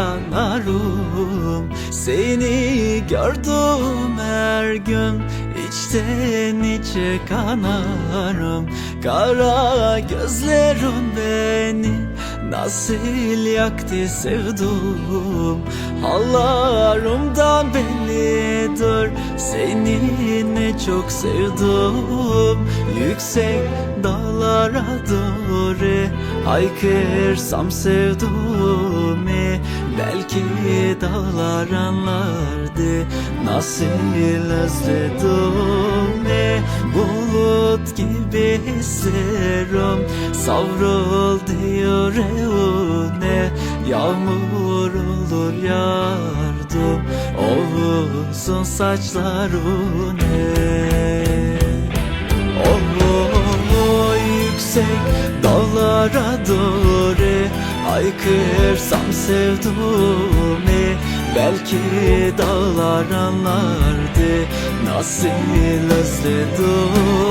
yanarım. Seni gördüm her gün içten içe kanarım. Kara gözlerin beni Nasıl yaktı sevdum. Hallarımdan bellidir Seni ne çok sevdim Yüksek dağlara doğru Haykırsam sevduğumu Belki dağlar anlardı Nasıl özledim ne Bulut gibi hislerim Savruldu yüreğine Yağmur olur yardım O uzun saçlarına Oh, yüksek dağlara doğru Haykırsam sevduğumu Belki dağlar anlardı. Nasıl özledim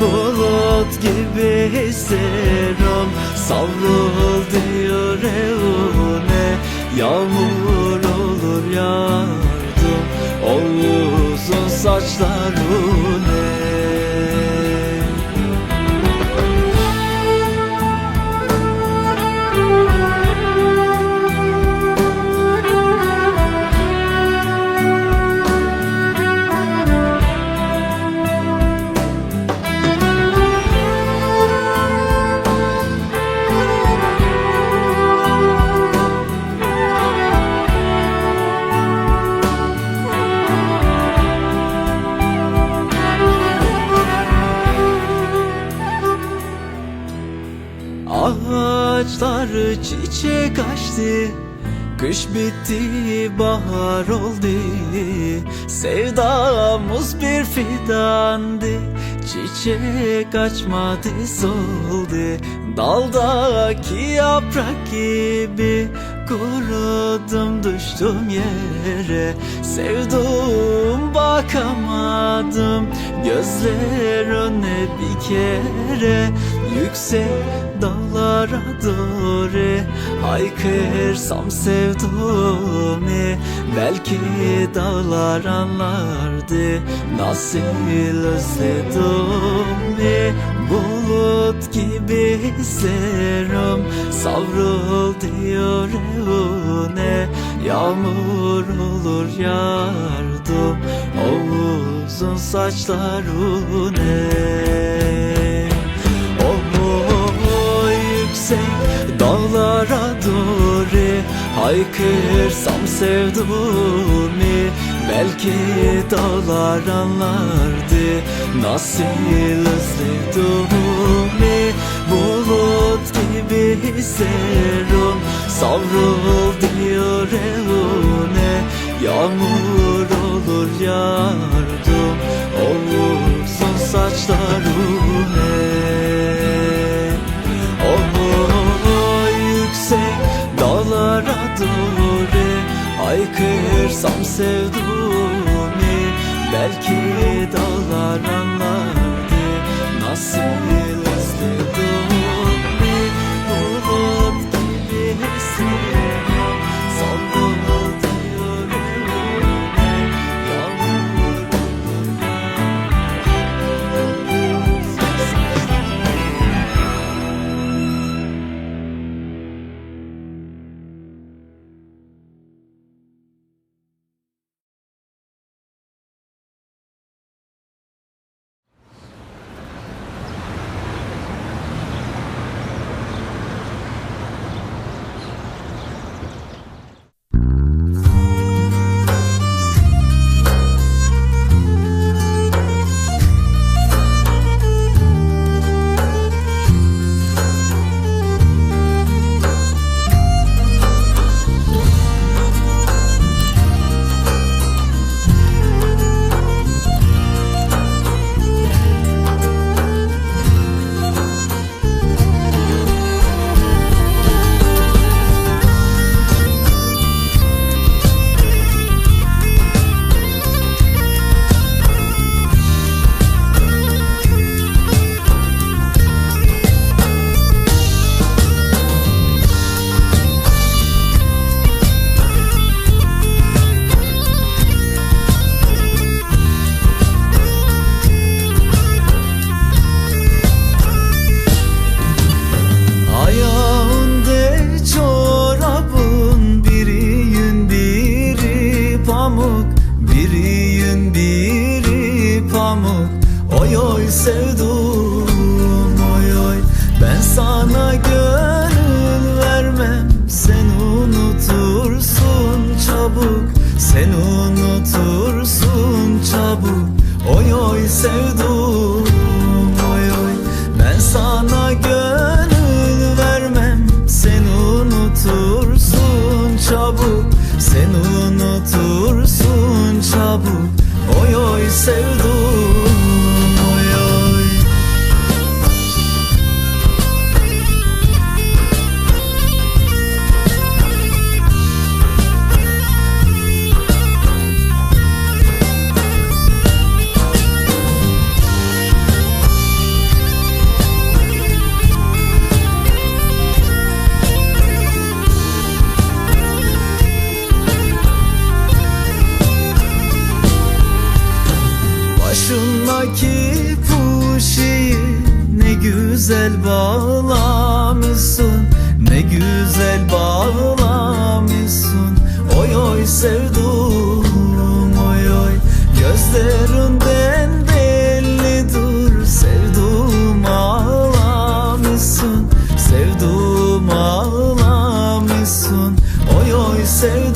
Bulut gibi hislerim Savruldu yüreğine Yağmur olur yardım. O uzun saçlarına Ağaçlar çiçek açtı. Kış bitti bahar oldu. Sevdamız bir fidandı. Çiçek açmadı soldu Daldaki yaprak gibi Kurudum düştüm yere. Sevdum bakamadım Gözlerine bir kere. Yüksek dağlara doğru Haykırsam sevduğumu. Belki dağlar anlardı Nasıl özledim. Bulut gibi hislerim Savruldu yüreğine Yağmur olur yardım O uzun saçlarına Oh yüksek dağlara doğru Haykırsam sevduğumu Belki dağlar anlardı Nasıl özlediğimi Bulut gibi hislerim Savruldu yüreğine Yağmur olur yardım O uzun saçlarına. Oh yüksek dağlara doğru Haykırsam sevduğumu Belki dağlar anlardı. Nasıl çabuk. Sen unutursun çabuk. Oy oy sevdum güzel bağlamışsın. Ne güzel bağlamışsın. Oy oy sevdum oy oy. Gözlerinden bellidir Sevdum ağlamışsın. Sevdum ağlamışsın. Oy oy sevdum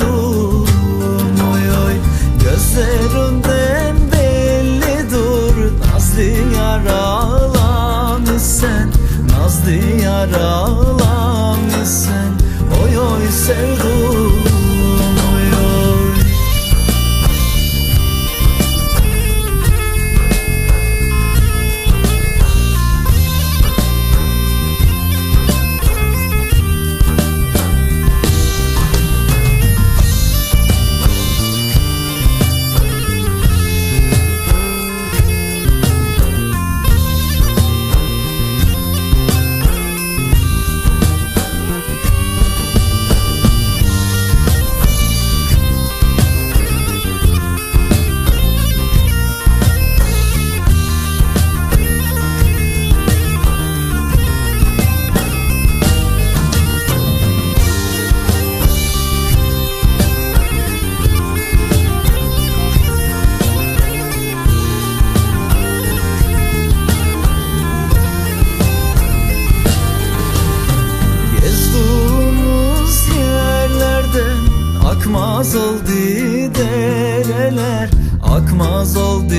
akmaz oldu dereler Akmaz oldu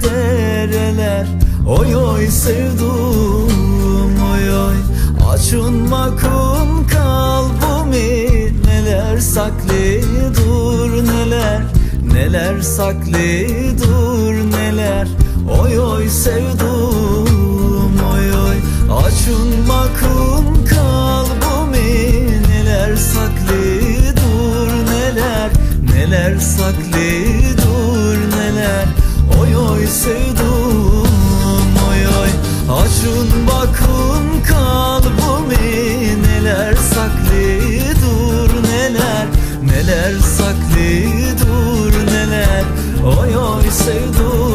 dereler. Oy oy sevdum oy oy. Açınmakın kalbimi Neler saklı dur neler. Neler saklı dur neler. Oy oy sevdum oy oy. Açınmakın kalbimi Neler saklıdır neler? Oy oy sevdum oy oy. Açın bakın kalbimi Neler saklıdır neler? Neler saklıdır neler? Oy oy sevdum.